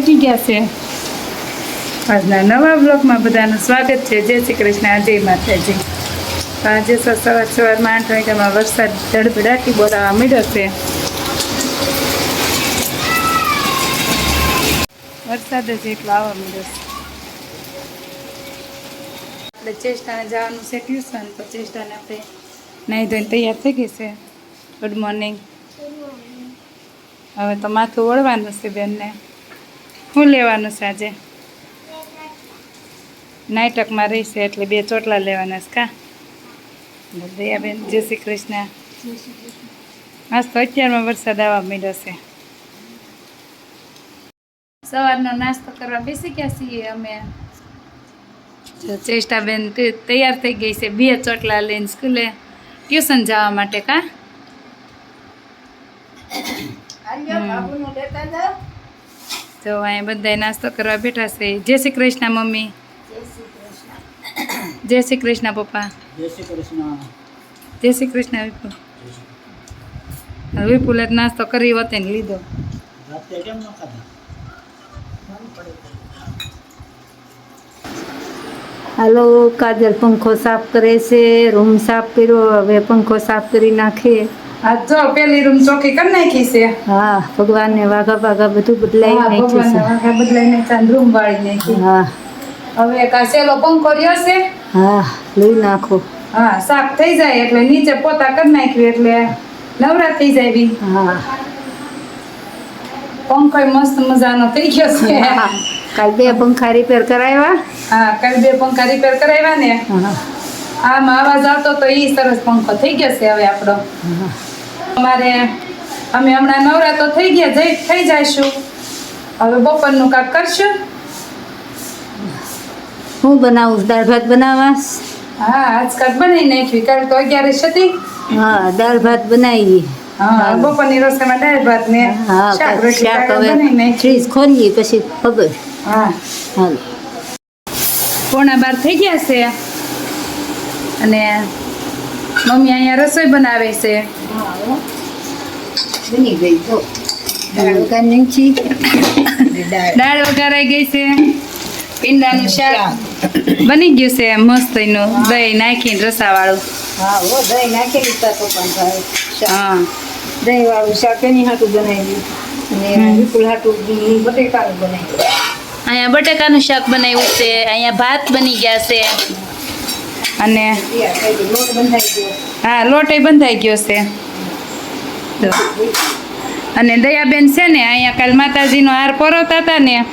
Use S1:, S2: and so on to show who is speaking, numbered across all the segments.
S1: ગયા છે. આજના નવા બ્લોગમાં બધાનું સ્વાગત છે. જય શ્રી કૃષ્ણ. જય માતાજી. આજે સવાર સવારમાં આઠ વાગ્યામાં વરસાદ ધડભડાટી બોલાવા મળ્યો છે. વરસાદ જ એટલો આવવા મળ્યો છે. આપણે ચેષ્ટાને જવાનું છે ટ્યુશન. તો ચેષ્ટાને આપણે નાહી ધોઈને તૈયાર થઈ ગઈ છે. ગુડ મોર્નિંગ હવે તો માથું વળવાનું છે બેનને. શું લેવાનું છે આજે? નાટકમાં રહીશે એટલે બે ચોટલા લેવાના છે કા? દયાબેન, જય શ્રી કૃષ્ણ. આજ અત્યારમાં વરસાદ આવવા માંડ્યો છે. સવારનો નાસ્તો કરવા બેસી ગયા છીએ અમે. ચેષ્ટાબેન તૈયાર થઈ ગઈ છે બે ચોટલા લઈને સ્કૂલે. ટ્યુશન જવા માટે કા? તો અહીંયા બધા નાસ્તો કરવા બેઠા છે. જય શ્રી કૃષ્ણ મમ્મી. જય શ્રી કૃષ્ણ. પપ્પા.
S2: જય શ્રી કૃષ્ણ.
S1: જય શ્રી કૃષ્ણ વિપુલ હવે વિપુલે જ નાસ્તો કરી વતે લીધો.
S3: હાલો કાજલ પંખો સાફ કરે છે રૂમ સાફ કર્યો હવે પંખો સાફ કરી નાખે
S1: આ જો પેલી રૂમ ચોખ્ખી કરી નાખી છે.
S3: હા ભગવાનને વાઘા વાઘા બધું બદલાઈ નાખ્યું
S1: ભગવાનના વાઘા બદલાઈ ચાંદ રૂમ વાળી
S3: છે
S1: નાખી.
S3: હા.
S1: હવે એક આ સેલો પંખો રહ્યો છે.
S3: હા લઈ નાખો.
S1: હા સાફ થઈ જાય એટલે નીચે પોતા કરી નાખ્યું એટલે નવરા થઈ જાય બી.
S3: હા.
S1: પંખો મસ્ત મજાનો થઈ ગયો છે.
S3: કાલ બે પંખા રિપેર કરાવ્યા
S1: હા કાલ બે પંખા રિપેર કરાવ્યા ને આમ અવાજ આવતો તો એ સરસ પંખો થઈ ગયો છે હવે આપણો.
S3: હા.
S1: અમારે અમે હમણાં નવરા તો થઈ ગયા જઈ થઈ જઈશું. હવે બપોરનું કાંક કરશું.
S3: હું બનાવું? દાળ ભાત બનાવવા
S1: હા આજકાલ બનાવી નાખ્યું. કાલ તો અગિયારસ હતી.
S3: હા દાળ ભાત બનાવી
S1: હા બપોરની રસોઈમાં દાળ ભાત ને શાક રોટલી
S3: ફ્રીજ ખોલીએ પછી ખબર.
S1: હા.
S3: હાલ.
S1: પોણા બાર થઈ ગયા છે. અને મમ્મી અહીંયા રસોઈ બનાવે છે.
S3: બની ગઈ જો. દાળ
S1: વઘારાઈ ગઈ છે. પીંડાનું શાક. બની ગયું છે મસ્ત એનું. દહીં નાખીને રસાવાળું.
S3: હા હો દહીં નાખેલી તો પણ
S1: હા.
S3: દહીં વાળું શાક એની હાટું બનાવ્યું અને વિપુલ હાટું બટેકાનું બનાવ્યું
S1: અહીંયા બટાકાનું શાક બનાવ્યું છે. અહીંયા ભાત બની ગયા છે. અને હા, લોટ બંધાઈ ગયો છે. અને દયાબેન છે ને, અહીંયા કાલ માતાજીનો હાર પરોતા હતા ને,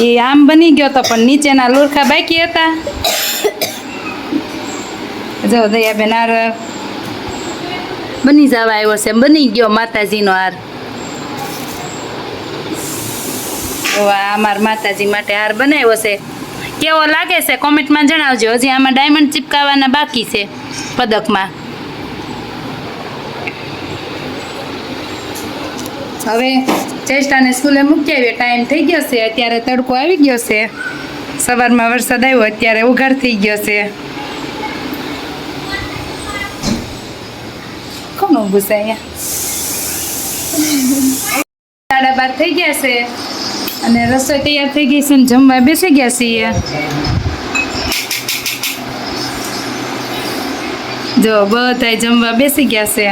S1: એ આમ બની ગયો તો પણ નીચેના લુરખા બાકી હતા. જો, દયાબેન હાર બની જવા આવ્યો છે, બની ગયો માતાજીનો હાર. અમારા માતાજી માટે હાર બનાવ્યો છે. કેવો લાગે છે? કોમેન્ટમાં જણાવજો. હજી આમાં ડાયમંડ ચીપકાવવાના બાકી છે પદકમાં. હવે ચેષ્ટાને સ્કૂલે મૂકી આવ્યો ટાઈમ થઈ ગયો છે. અત્યારે તડકો આવી ગયો છે. સવારમાં વરસાદ આવ્યો, અત્યારે ઉઘાડ થઈ ગયો છે. કોણ ઊભું છે અહીંયા? સાડા બાર થઈ ગયા છે. અને રસોઈ તૈયાર થઈ ગઈ છે ને જમવા બેસી ગયા છીએ. જો બધાય જમવા બેસી ગયા છે.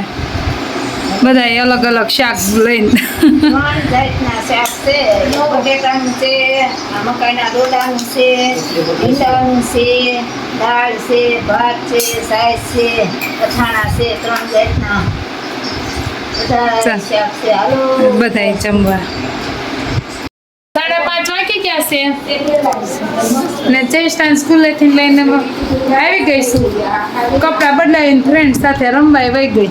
S1: બધાય અલગ અલગ શાક લઈને.
S3: બટેટાનું છે. મકાઈના ડોડાનું છે ભીંડાનું છે દાળ છે ભાત છે સાઈઝ છે અથાણા છે ત્રણ જાતના. બધા શાક છે. હાલો.
S1: બધાય જમવા. છે? ને ચેસ્ટાન સ્કૂલેથી લઈને આવી ગઈ છું. કપડાં બદલાવીને ફ્રેન્ડ સાથે રમવા વહી ગઈ.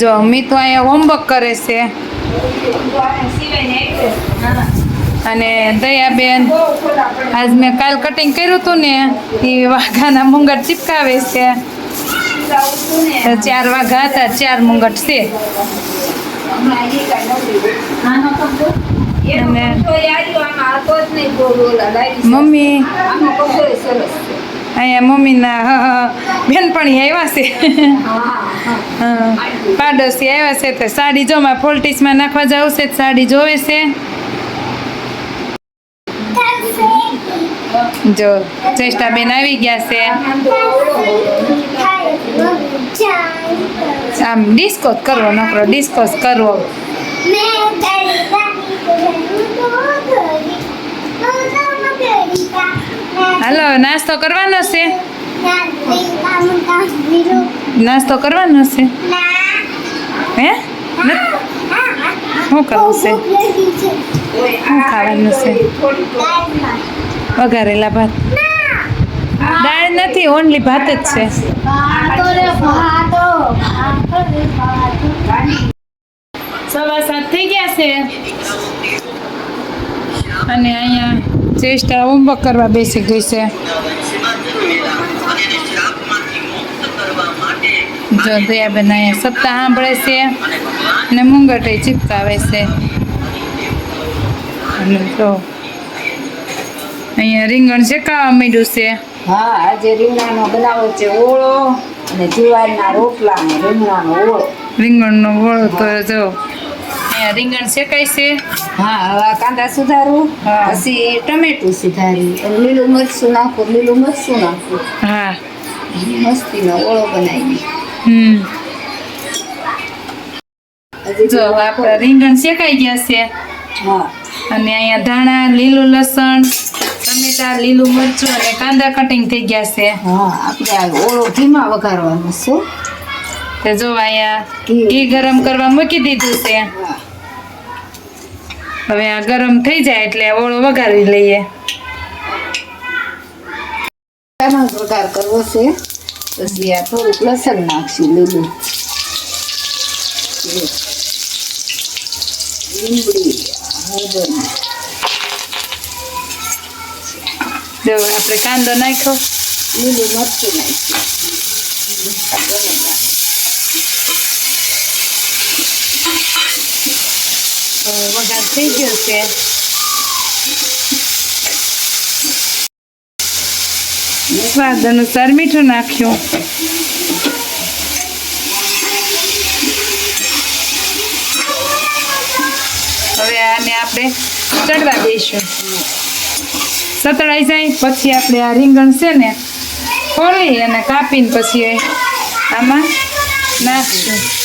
S1: જો, મી તો અહીંયા હોમવર્ક કરે છે. અને દયાબેન, આજ મેં કાલ કટિંગ કર્યું હતું ને એ વાઘાના મુંગટ ચિપકાવે છે. ચાર વાઘા હતા, ચાર મુંગટ છે. અને મમ્મી. અહીંયા મમ્મીના હ, હ, બેનપણી આવ્યા છે. હા, પાડોશી આવ્યા છે તો સાડી જો માં પોલ્ટિક્સમાં નાખવા જાવશે છે સાડી જોવે છે. જો બેન આવી ગયા છે. આમ ડિસ્કસ કરવો નકરો ડિસ્કસ કરવો. હાલો, નાસ્તો કરવાનો છે? નાસ્તો કરવાનો છે? હે? શું કરવું છે? શું ખાવાનું છે? વઘારેલા ભાત. દાળ નથી, ઓનલી ભાત જ છે. સવા સાત થઈ ગયા છે. અને અહીંયા ચેષ્ટા હોમવર્ક કરવા બેસી ગઈ છે. જો દયાબેન અહીંયા સપ્તાહ સાંભળે છે અને મુંગટે ચીપકાવે છે. અને તો અહીંયા રીંગણ શેકાવા માંડ્યું છે.
S3: હા આજે રીંગણાનો બનાવો છે ઓળો અને જુવારના રોટલા રીંગણાનો ઓળો.
S1: રીંગણનો ઓળો તો જો અહીંયા રીંગણ શેકાય છે.
S3: હા કાંદા સુધારું. પછી ટમેટું સુધાર્યું. લીલું મરચું નાખું લીલું મરચું નાખું.
S1: હા.
S3: મસ્તીનો ઓળો બનાવી
S1: હમ. જો આપણા રીંગણ શેકાઈ ગયા છે.
S3: હા.
S1: અને અહીંયા ધાણા લીલું લસણ ટમેટા લીલું મરચું અને કાંદા કટિંગ થઈ ગયા છે.
S3: હા આપણે આ ઓળો ધીમા વઘારવાનો છે.
S1: તો જો અહીંયા
S3: ઘી.
S1: ગરમ કરવા મૂકી દીધું છે. હવે આ ગરમ થઈ જાય એટલે ઓળો વઘારી લઈએ.
S3: પ્રકાર વઘાર કરવો છે. પછી આ થોડુંક લસણ નાખશું લીલું લીમડી હળદર
S1: જો આપણે કાંદો નાખ્યો.
S3: લીલું મરચું નાખશું
S1: તો વઘાર થઈ ગયું છે. સ્વાદ અનુસાર મીઠું નાખ્યું. હવે આને આપણે ચડવા દઈશું. સતળાઈ જાય પછી આપણે આ રીંગણ છે ને ખોલી અને કાપીને પછી આમાં નાખશું.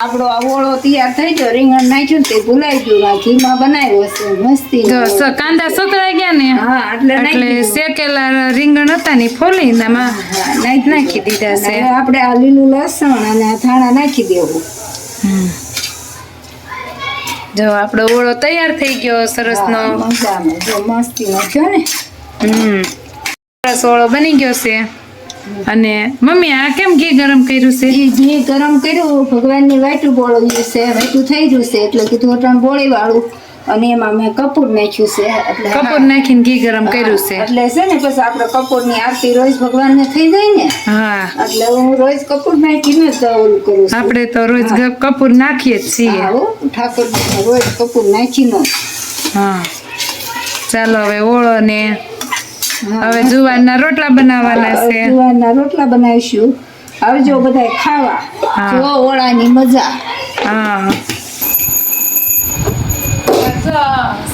S3: આપણો ઓળો તૈયાર થઈ ગયો રીંગણ નાખ્યું તે ભૂલાઈ ગયું આ ઘીમાં બનાવ્યો છે મસ્તી
S1: કાંદા સતળાઈ ગયા ને?
S3: હા એટલે
S1: એટલે શેકેલા રીંગણ હતા ને ફોલી ફોલીને
S3: નાખી
S1: નાખી દીધા. છે.
S3: આપણે આ લીલું લસણ અને આ ધાણા નાખી દેવું.
S1: જો આપણો ઓળો તૈયાર થઈ ગયો સરસનો
S3: નો. મસ્તી નાખ્યો ને.
S1: હમ. સરસ ઓળો બની ગયો છે. અને મમ્મી આ કેમ ઘી ગરમ કર્યું છે?
S3: એ ઘી ગરમ કર્યું ભગવાનની વાટું બોળવ્યું છે વાટું થઈ ગયું છે એટલે કીધું અટાણ બોળી વાળું. અને એમાં મેં કપૂર નાખ્યું છે એટલે
S1: કપૂર નાખીને ઘી ગરમ કર્યું છે.
S3: એટલે છે ને પછી આપણે કપૂરની આરતી રોજ ભગવાનને થઈ જાય ને
S1: હા.
S3: એટલે હું રોજ કપૂર નાખીને જ ઓલું કરું
S1: આપણે તો રોજ કપૂર નાખીએ જ છીએ.
S3: ઠાકોરજીને રોજ કપૂર નાખીને.
S1: હા. ચાલો હવે ઓળો ને. હવે જુવારના રોટલા બનાવવાના છે.
S3: જુવારના રોટલા બનાવીશું. આવજો બધા ખાવા. જો ઓળાની મજા.
S1: હા. જો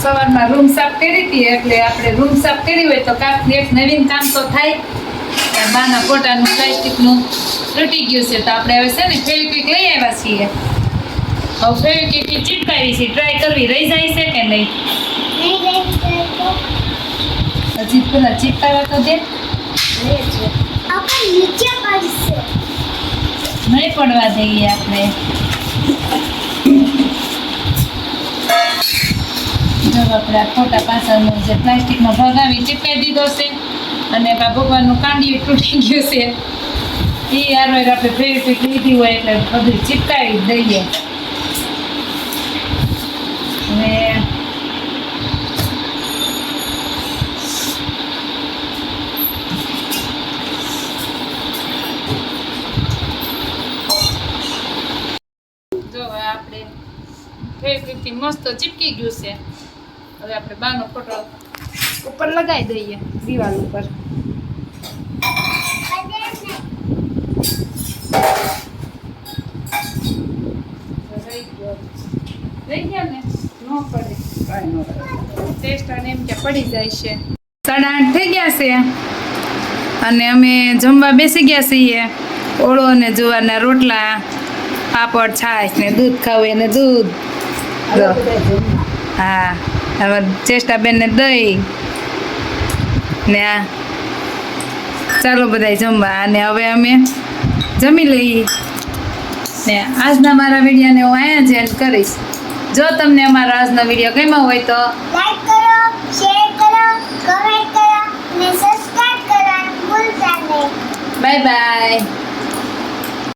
S1: સવારમાં રૂમ સાફ કરી હતી એટલે આપણે રૂમ સાફ કરી હોય તો કાંક એક નવીન કામ તો થાય. બાના ફોટાનું પ્લાસ્ટિકનું તૂટી ગયું છે તો આપણે હવે છે ને ફેવિક્વિક લઈ આવ્યા છીએ. હવે ફેવિક્વિક ચીપકાવી છે ટ્રાય કરવી. રહી જાય છે કે નહીં? હજી પેલા ચીપકાવ્યા તો દે. નહીં પડવા દઈએ આપણે. જો આપણે આ ખોટા પાછળનો જે પ્લાસ્ટિકનો ભાગ આવી ચીપકાઈ દીધો છે અને બા ભગવાનનું કાંડિયું તૂટી ગયું છે એ યાર આપણે ફેવિક્વિક લીધી હોય એટલે બધું ચીપકાવી દઈએ હવે ફેવિક્વિકથી મસ્ત ચીપકી ગયું છે. હવે આપણે બાનો ફોટો ઉપર લગાવી દઈએ દિવાલ ઉપર. રહી પડે.
S2: કાંઈ ન
S1: એમ કે પડી જાય છે. સાડા આઠ થઈ ગયા છે. અને અમે જમવા બેસી ગયા છીએ. ઓળો અને જુવારના રોટલા, પાપડ, છાશ ને દૂધ ખાવું એને દૂધ. જો. હા હવે ચેષ્ટાબેનને દઈ ને આ. ચાલો બધા જમવા. અને હવે અમે જમી લઈએ. ને આજના મારા વિડીયોને હું અહીંયા જ એન્ડ કરીશ. જો તમને અમારો આજનો વીડિયો ગમ્યો હોય તો
S4: લાઈક કરો શેર કરો કમેન્ટ કરો અને સબસ્ક્રાઇબ કરવાનું ભૂલતા નહીં.
S1: Bye bye